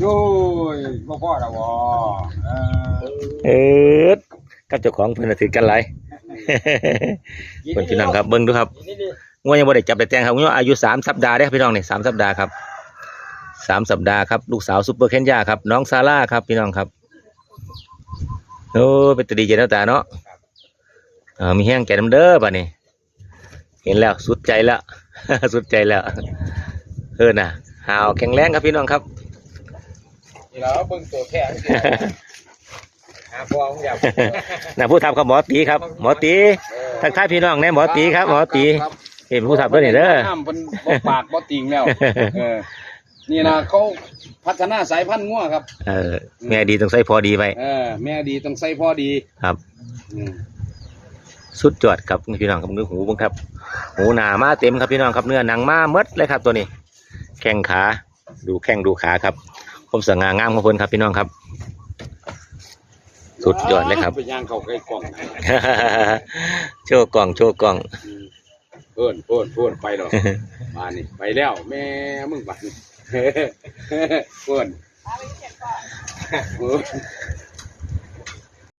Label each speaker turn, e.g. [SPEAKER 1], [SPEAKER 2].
[SPEAKER 1] โอ้ยบ่พอแล้วบ่เออ
[SPEAKER 2] เออกับเจ้าของเพิ่นน่ะถือกันหลาย เพิ่นพี่น้องครับเบิ่งดูครับ
[SPEAKER 1] นี่นี่
[SPEAKER 2] งัวยังบ่ได้จับได้แต่งครับงัวอายุสามสัปดาห์เด้อพี่น้องนี่สามสัปดาห์ครับสามสัปดาห์ครับลูกสาวซุปเปอร์เคนยาครับน้องซาร่าครับพี่น้องครับโอ้เป็นตาดีเจนแล้วตาเนาะเออมีแห้งแก่น้ำเด้อป่ะนี่เห็นแล้วสุดใจแล้ว สุดใจแล้วเออน่ะ หาวแข็งแรงครับพี่น้องครับ
[SPEAKER 1] นี่แล้วเบิ่งตัวแท้สิหาพอของอยาก
[SPEAKER 2] น่ะผู้ทำครับหมอตีครับ หมอตีทักทายพี่น้องแน่หมอตีครับ หมอตีเห็นผู้ทำด้วยนี่เด้อ
[SPEAKER 1] น้ำเพิ่นบ่ปาดบ่ติงแล้วเออนี่นะเขาพัฒนาสายพันธุ์งัวครับ
[SPEAKER 2] เออแม่ดีต้องใส่พอดีไป
[SPEAKER 1] เออแม่ดีต้องใส่พอดี
[SPEAKER 2] ครับ
[SPEAKER 1] อืม
[SPEAKER 2] สุดยอดครับพี่น้องครับเนื้อหูเบังครับ หูหนามาเต็มครับพี่น้องครับเนื้อหนังมาเมดเลยครับตัวนี้ แข้งขาดูแข้งดูขาครับผมสง่างามของเพิ่นครับพี่น้องครับ สุดยอดเลยครับ
[SPEAKER 1] ไปย่างเข้าใกล้กล่อง
[SPEAKER 2] โชว์กล่องโชว์กล่อง
[SPEAKER 1] อืมเพิ่นเพิ่นเพิ่นไปแล้วมานี่ไปแล้ว แม่มึงบัดนี่เพิ่นเพิ่น